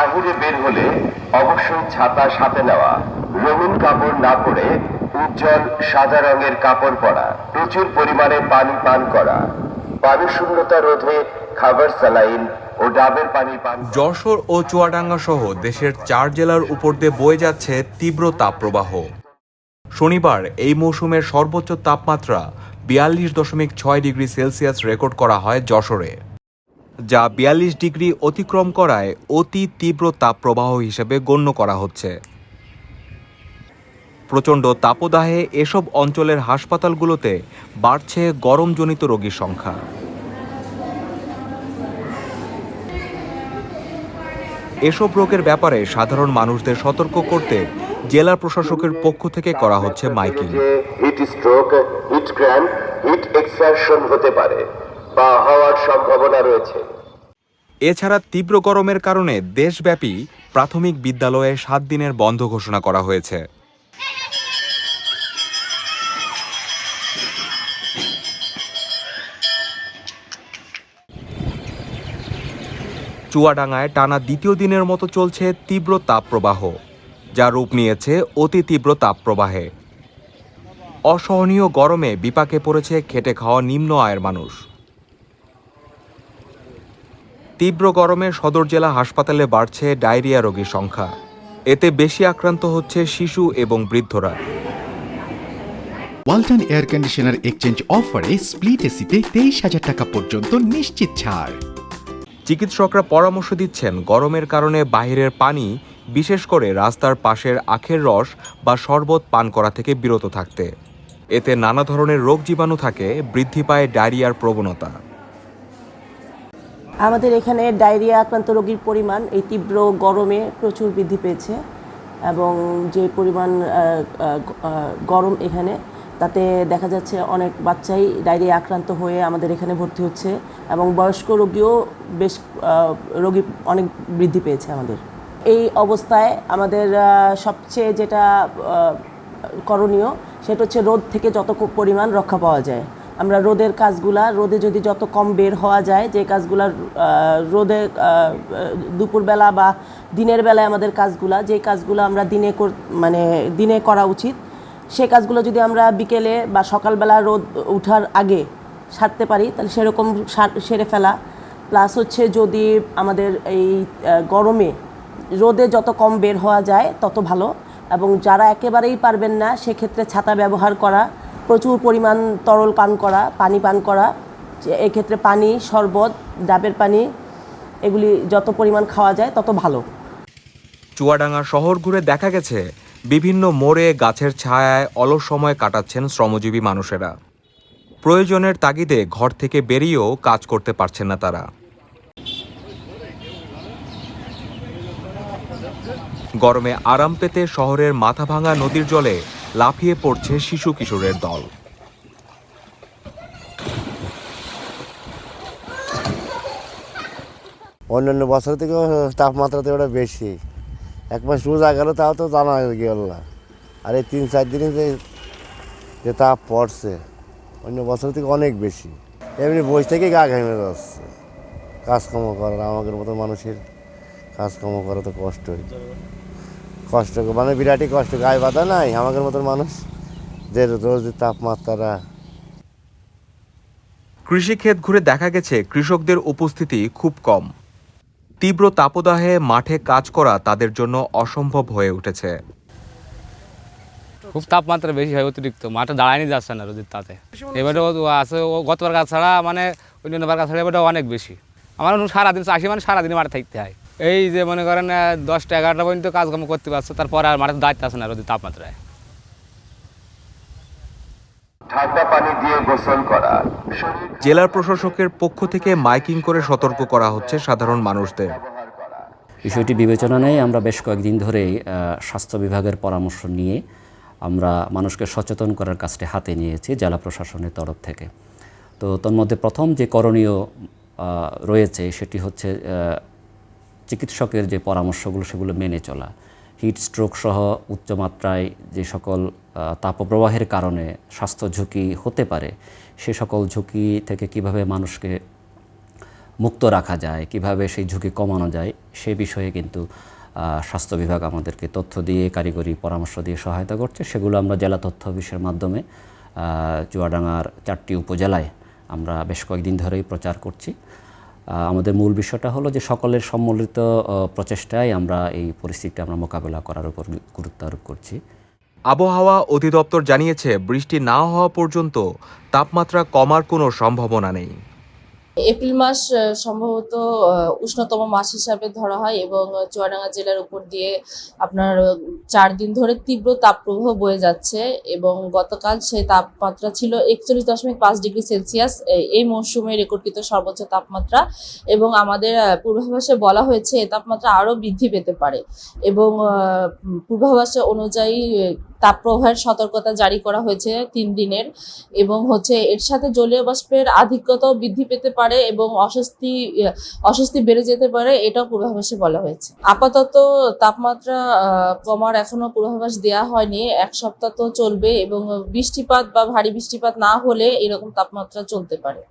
বাহিরে বের হলে অবশ্যই ছাতা সাথে নেওয়া। রঙিন কাপড় না পরে উজ্জ্বল সাদা রঙের কাপড় পরা। প্রচুর পরিমাণে পানি পান করা। পানি শূন্যতা রোধে খাবার স্যালাইন ও ডাবের পানি পান যশোর ও চুয়াডাঙ্গা সহ দেশের চার জেলার উপর দিয়ে বয়ে যাচ্ছে তীব্র তাপপ্রবাহ। শনিবার এই মৌসুমের সর্বোচ্চ তাপমাত্রা বিয়াল্লিশ দশমিক ছয় ডিগ্রি সেলসিয়াস রেকর্ড করা হয় যশোরে। যা বিয়াল্লিশ ডিগ্রি অতিক্রম করায় অতি তীব্র তাপপ্রবাহ হিসেবে গণ্য করা হচ্ছে। প্রচণ্ড তাপদাহে এসব অঞ্চলের হাসপাতালগুলোতে বাড়ছে গরমজনিত রোগীর সংখ্যা। এসব রোগের ব্যাপারে সাধারণ মানুষদের সতর্ক করতে জেলা প্রশাসকের পক্ষ থেকে করা হচ্ছে miking. Heat stroke, heat heat হতে পারে। বা হওয়ার সম্ভাবনা রয়েছে। এছাড়া তীব্র গরমের কারণে দেশব্যাপী প্রাথমিক বিদ্যালয়ে সাত দিনের বন্ধ ঘোষণা করা হয়েছে। চুয়াডাঙ্গায় টানা দ্বিতীয় দিনের মতো চলছে তীব্র তাপপ্রবাহ, যা রূপ নিয়েছে অতি তীব্র তাপপ্রবাহে। অসহনীয় গরমে বিপাকে পড়েছে খেটে খাওয়া নিম্ন আয়ের মানুষ। তীব্র গরমে সদর জেলা হাসপাতালে বাড়ছে ডায়রিয়া রোগীর সংখ্যা। এতে বেশি আক্রান্ত হচ্ছে শিশু এবং বৃদ্ধরা। ওয়ালটন এয়ার কন্ডিশনার এক্সচেঞ্জ অফারে স্প্লিট এসিতে তেইশ হাজার টাকা পর্যন্ত নিশ্চিত ছাড়। চিকিৎসকরা পরামর্শ দিচ্ছেন গরমের কারণে বাইরের পানি বিশেষ করে রাস্তার পাশের আখের রস বা শরবত পান করা থেকে বিরত থাকতে। এতে নানা ধরনের রোগ জীবাণু থাকে বৃদ্ধি পায় ডায়রিয়ার প্রবণতা। আমাদের এখানে ডায়রিয়া আক্রান্ত রোগীর পরিমাণ এই তীব্র গরমে প্রচুর বৃদ্ধি পেয়েছে এবং যে পরিমাণ গরম এখানে, তাতে দেখা যাচ্ছে অনেক বাচ্চাই ডায়রিয়া আক্রান্ত হয়ে আমাদের এখানে ভর্তি হচ্ছে এবং বয়স্ক রোগীও বেশ রোগী অনেক বৃদ্ধি পেয়েছে আমাদের। এই অবস্থায় আমাদের সবচেয়ে যেটা করণীয় সেটা হচ্ছে রোদ থেকে যত পরিমাণ রক্ষা পাওয়া যায়। আমরা রোদের কাজগুলা, রোদে যদি যত কম বের হওয়া যায়, যে কাজগুলা রোদে দুপুরবেলা বা দিনের বেলায় আমাদের কাজগুলা, যে কাজগুলো আমরা দিনে মানে দিনে করা উচিত, সে কাজগুলো যদি আমরা বিকেলে বা সকালবেলা রোদ উঠার আগে সারতে পারি, তাহলে সেরকম সার- সেরে ফেলা। প্লাস হচ্ছে যদি আমাদের এই গরমে রোদে যত কম বের হওয়া যায়, তত ভালো। এবং যারা একেবারেই পারবেন না, সেক্ষেত্রে ছাতা ব্যবহার করা প্রচুর পরিমাণ তরল পান করা, পানি পান করা এক্ষেত্রে পানি, শরবত, ডাবের পানি, এগুলি যত পরিমাণ খাওয়া যায় তত ভালো। চুয়াডাঙ্গা শহর ঘুরে দেখা গেছে বিভিন্ন মোড়ে গাছের ছায়ায় অলস সময় কাটাচ্ছেন শ্রমজীবী মানুষেরা। প্রয়োজনের তাগিদে ঘর থেকে বেরিয়েও কাজ করতে পারছেন না তারা। গরমে আরাম পেতে শহরের মাথাভাঙা নদীর জলে লাফিয়ে পড়ছে শিশু কিশোরের দল। অন্যান্য বছর থেকে তাপমাত্রা তো ওটা বেশি। এক মাস রোজা গেল তাও তো জানা গেল না। আর এই তিন, চার দিনে যে যে তাপ পড়ছে, অন্য বছর থেকে অনেক বেশি। এমনি বই থেকে গা ঘেমে যাচ্ছে। কাজকর্ম করার আমাদের মতো মানুষের কাজকর্ম করা তো কষ্ট কষ্টই। কষ্ট মানে বিরাটই কষ্ট গায়ে বাঁধা নাই আমাদের মতন মানুষ। যে রোজ তাপমাত্রা কৃষিক্ষেত ঘুরে দেখা গেছে কৃষকদের উপস্থিতি খুব কম। তীব্র তাপদাহে মাঠে কাজ করা তাদের জন্য অসম্ভব হয়ে উঠেছে। খুব তাপমাত্রা বেশি হয় অতিরিক্ত মাঠে দাঁড়ায়নি যাচ্ছে না রোদের তাতে এবারে আছে ও গতবার কাজ ছাড়া মানে অন্যান্যবার কাজ ছাড়া এবারে অনেক বেশি। আমার সারাদিন চাষি মানে সারাদিন মাঠে থাকতে হয়। এই যে মনে করেন দশটা এগারোটা পর্যন্ত কাজকর্ম করতে পারছে তারপর আর মাঠে দায়িত্ব আছে না রোদের তাপমাত্রায়? ঠান্ডা পানি দিয়ে গোসল করা। জেলার প্রশাসকের পক্ষ থেকে মাইকিং করে সতর্ক করা হচ্ছে সাধারণ মানুষদের। বিষয়টি বিবেচনা নেই আমরা বেশ কয়েকদিন ধরেই আহ, স্বাস্থ্য বিভাগের পরামর্শ নিয়ে আমরা মানুষকে সচেতন করার কাজটি হাতে নিয়েছি জেলা প্রশাসনের তরফ থেকে। তো তন্মধ্যে প্রথম যে করণীয় রয়েছে সেটি হচ্ছে চিকিৎসকের যে পরামর্শগুলো সেগুলো মেনে চলা। হিট স্ট্রোক সহ উচ্চমাত্রায় যে সকল তাপপ্রবাহের কারণে স্বাস্থ্য ঝুঁকি হতে পারে, সে সকল ঝুঁকি থেকে কীভাবে মানুষকে মুক্ত রাখা যায়, কীভাবে সেই ঝুঁকি কমানো যায়, সে বিষয়ে কিন্তু স্বাস্থ্য বিভাগ আমাদেরকে তথ্য দিয়ে, কারিগরি পরামর্শ দিয়ে সহায়তা করছে। সেগুলো আমরা জেলা তথ্য অফিসের মাধ্যমে চুয়াডাঙ্গার চারটি উপজেলায় আমরা বেশ কয়েকদিন ধরেই প্রচার করছি। আমাদের মূল বিষয়টা হলো যে সকলের সম্মিলিত প্রচেষ্টায় আমরা এই পরিস্থিতিটা আমরা মোকাবেলা করার উপর গুরুত্ব আরোপ করছি। আবহাওয়া অধিদপ্তর জানিয়েছে, বৃষ্টি না হওয়া পর্যন্ত তাপমাত্রা কমার কোনো সম্ভাবনা নেই। এপ্রিল মাস সম্ভবত উষ্ণতম মাস হিসাবে ধরা হয় এবং চুয়াডাঙ্গা জেলার উপর দিয়ে আপনার চার দিন ধরে তীব্র তাপপ্রবাহ বয়ে যাচ্ছে এবং গতকাল সেই তাপমাত্রা ছিল একচল্লিশ দশমিক পাঁচ ডিগ্রি সেলসিয়াস এই মৌসুমে রেকর্ডকৃত সর্বোচ্চ তাপমাত্রা এবং আমাদের পূর্বাভাসে বলা হয়েছে এই তাপমাত্রা আরও বৃদ্ধি পেতে পারে এবং পূর্বাভাসে অনুযায়ী তাপপ্রবাহের সতর্কতা জারি করা হয়েছে তিন দিনের এবং হচ্ছে এর সাথে জলীয় বাষ্পের আধিক্যতাও বৃদ্ধি পেতে পারে এবং অস্বস্তি অস্বস্তি বেড়ে যেতে পারে, এটাও পূর্বাভাসে বলা হয়েছে। আপাতত তাপমাত্রা কমার এখনও পূর্বাভাস দেওয়া হয়নি। এক সপ্তাহ তো চলবে এবং বৃষ্টিপাত বা ভারী বৃষ্টিপাত না হলে এরকম তাপমাত্রা চলতে পারে।